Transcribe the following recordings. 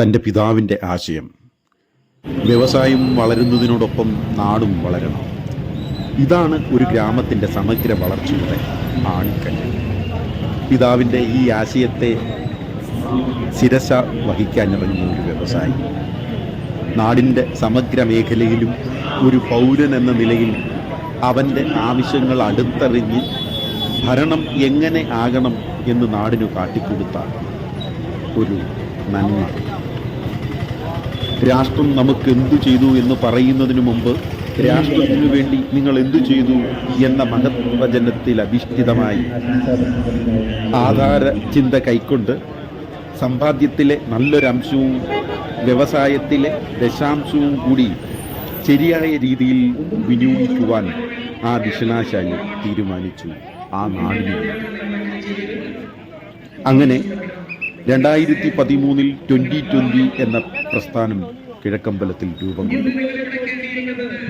തന്റെ പിതാവിന്റെ ആശയം. വ്യവസായം വളരുന്നതിനോടൊപ്പം നാടും വളരണം. ഇതാണ് ഒരു ഗ്രാമത്തിന്റെ സമഗ്ര വളർച്ചയുടെ ആണിക്കല്ല്. പിതാവിന്റെ ഈ ആശയത്തെ ശിരസ വഹിക്കാനിറങ്ങുന്ന ഒരു വ്യവസായി. നാടിന്റെ സമഗ്ര മേഖലയിലും ഒരു പൗരൻ എന്ന നിലയിൽ അവന്റെ ആവശ്യങ്ങൾ അടുത്തറിഞ്ഞ് ഭരണം എങ്ങനെ ആകണം എന്ന് നാടിനു കാട്ടിക്കൊടുത്ത ഒരു നന്മ. രാഷ്ട്രം നമുക്ക് എന്തു ചെയ്തു എന്ന് പറയുന്നതിന് മുമ്പ് രാഷ്ട്രത്തിനു വേണ്ടി നിങ്ങൾ എന്തു ചെയ്തു എന്ന മഹത്വചനത്തിൽ അധിഷ്ഠിതമായി ആധാര ചിന്ത കൈക്കൊണ്ട് സമ്പാദ്യത്തിലെ നല്ലൊരംശവും വ്യവസായത്തിലെ ദശാംശവും കൂടി ശരിയായ രീതിയിൽ വിനിയോഗിക്കുവാൻ ആ ദിഷണാശാലി തീരുമാനിച്ചു ആ നാടിനു അങ്ങനെ രണ്ടായിരത്തി പതിമൂന്നിൽ ട്വന്റി ട്വന്റി എന്ന പ്രസ്ഥാനം കിഴക്കമ്പലത്തിൽ രൂപം കൊണ്ടു.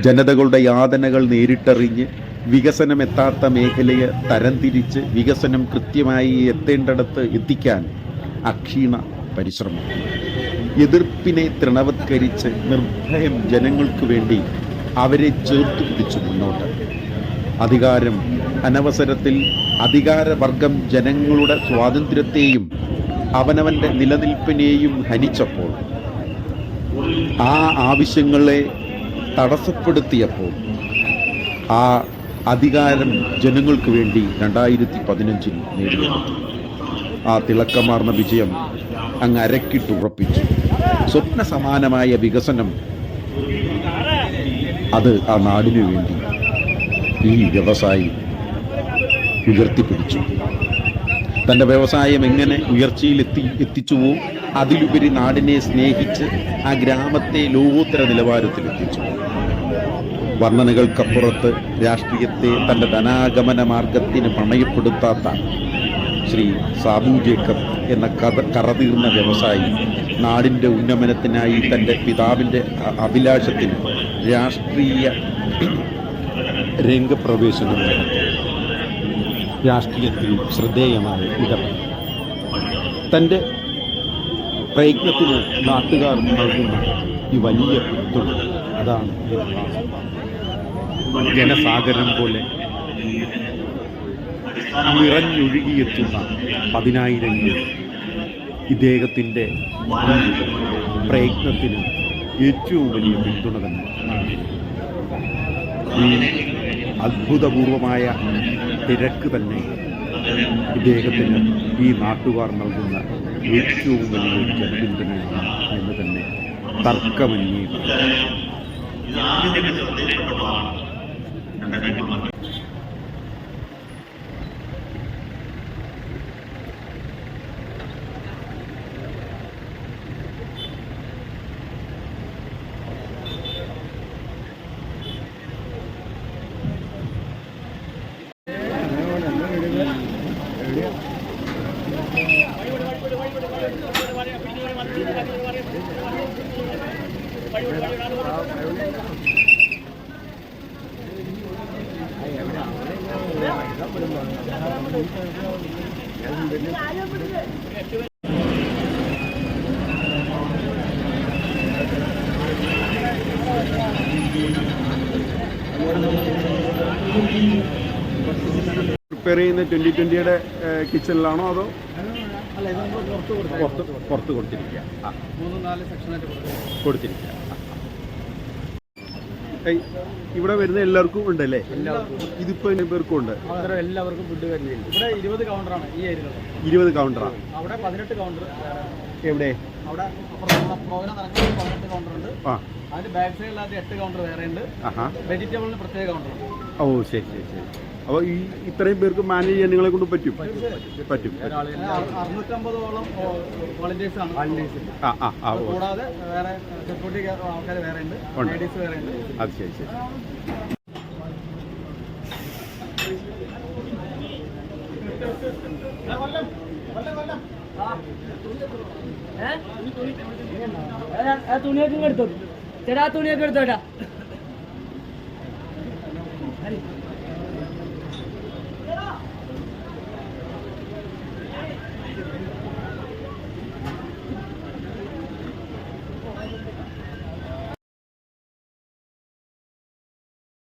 ജനതകളുടെ യാതനകൾ നേരിട്ടറിഞ്ഞ് വികസനം എത്താത്ത മേഖലയെ തരംതിരിച്ച് വികസനം കൃത്യമായി എത്തേണ്ടടത്ത് എത്തിക്കാൻ അക്ഷീണ പരിശ്രമം. എതിർപ്പിനെ തൃണവത്കരിച്ച് നിർഭയം ജനങ്ങൾക്ക് വേണ്ടി അവരെ ചേർത്തു പിടിച്ചു മുന്നോട്ട്. അധികാരം അനവസരത്തിൽ അധികാരവർഗം ജനങ്ങളുടെ സ്വാതന്ത്ര്യത്തെയും അവനവന്റെ നിലനിൽപ്പിനെയും ഹനിച്ചപ്പോൾ ആ ആവശ്യങ്ങളെ തടസ്സപ്പെടുത്തിയപ്പോൾ ആ അധികാരം ജനങ്ങൾക്ക് വേണ്ടി രണ്ടായിരത്തി പതിനഞ്ചിൽ നേടിയെടുത്തു ആ തിളക്കമാർന്ന വിജയം അങ്ങ് അരക്കിട്ടുറപ്പിച്ചു സ്വപ്ന സമാനമായ വികസനം അത് ആ നാടിനു വേണ്ടി ഈ വ്യവസായി ഉയർത്തിപ്പിടിച്ചു. തന്റെ വ്യവസായം എങ്ങനെ ഉയർച്ചയിൽ എത്തി എത്തിച്ചുവോ അതിലുപരി നാടിനെ സ്നേഹിച്ച് ആ ഗ്രാമത്തെ ലോകോത്തര നിലവാരത്തിലെത്തിച്ചു. വർണനകൾക്കപ്പുറത്ത് രാഷ്ട്രീയത്തെ തന്റെ ധനാഗമന മാർഗത്തിന് പണയപ്പെടുത്താത്ത ശ്രീ സാബു ജേക്കബ് എന്ന കഥ കറതീർന്ന വ്യവസായി നാടിന്റെ ഉന്നമനത്തിനായി തന്റെ പിതാവിന്റെ അഭിലാഷത്തിന് രാഷ്ട്രീയ രംഗപ്രവേശനം നടത്തി രാഷ്ട്രീയത്തിൽ ശ്രദ്ധേയമായി ഇടപെടൽ തന്റെ പ്രയത്നത്തിന് നാട്ടുകാർ നൽകുന്ന ഈ വലിയ പിന്തുണ അതാണ്. ജനസാഗരം പോലെ നിറഞ്ഞൊഴുകിയെത്തുന്ന പതിനായിരങ്ങൾ ഇദ്ദേഹത്തിന്റെ പ്രയത്നത്തിന് ഏറ്റവും വലിയ പിന്തുണ തന്നെ അത്ഭുതപൂർവമായ തിരക്ക് തന്നെ ഇദ്ദേഹത്തിന് ഈ നാട്ടുകാർ നൽകുന്ന ഏറ്റവും വലിയ ജനപിന്തുണയാണ് എന്ന് തന്നെ തർക്കമന്യേ പ്രിപ്പയർ ചെയ്യുന്ന ട്വന്റി ട്വന്റിയുടെ കിച്ചണിലാണോ അതോ? പുറത്ത് പുറത്ത് കൊടുത്തിരിക്കുക. ആ. മൂന്ന് നാല് സെക്ഷനായിട്ട് കൊടുത്തു കൊടുത്തിരിക്കുക. ഇവിടെ വരുന്ന എല്ലാവർക്കും ഉണ്ടല്ലേ? എല്ലാവർക്കും. ഇതിപ്പോ പേർക്കും ഉണ്ട്. എല്ലാവർക്കും ഫുഡ് ഇവിടെ ഇരുപത് കൗണ്ടറാണ് ഈ ഇരുപത് കൗണ്ടറാണ് അവിടെ പതിനെട്ട് കൗണ്ടർ എവിടെ? അവിടെ അപ്പുറത്തുള്ള പ്രോഗ്രാം നടക്കുന്ന പതിനെട്ട് കൗണ്ടർ ഉണ്ട്. ആ. അതിന്റെ ബാക്ക് സൈഡിലായിട്ട് എട്ട് കൗണ്ടർ വേറെ ഉണ്ട്. വെജിറ്റബിളിന് പ്രത്യേക കൗണ്ടർ ഉണ്ട്. ഓ ശരി ശരി ശരി. അപ്പോൾ ഈ ഇത്രയും പേർക്ക് മാനേജ് ചെയ്യാൻ നിങ്ങളെ കൊണ്ട് പറ്റും? പറ്റും അറുന്നൂറ്റമ്പതോളം വോളണ്ടിയേഴ്സ് ആണ്. ആ ആ ആ കൂടാതെ വേറെ സെക്യൂരിറ്റി ആൾക്കാർ വേറെ ഉണ്ട്. ഉണ്ട്. ലേഡീസ് വേറെ ഉണ്ട്. അത് ശരി ശരി. തുണിയൊക്കെ എടുത്തോ ചേട്ടാ തുണിയൊക്കെ എടുത്തോട്ടാ.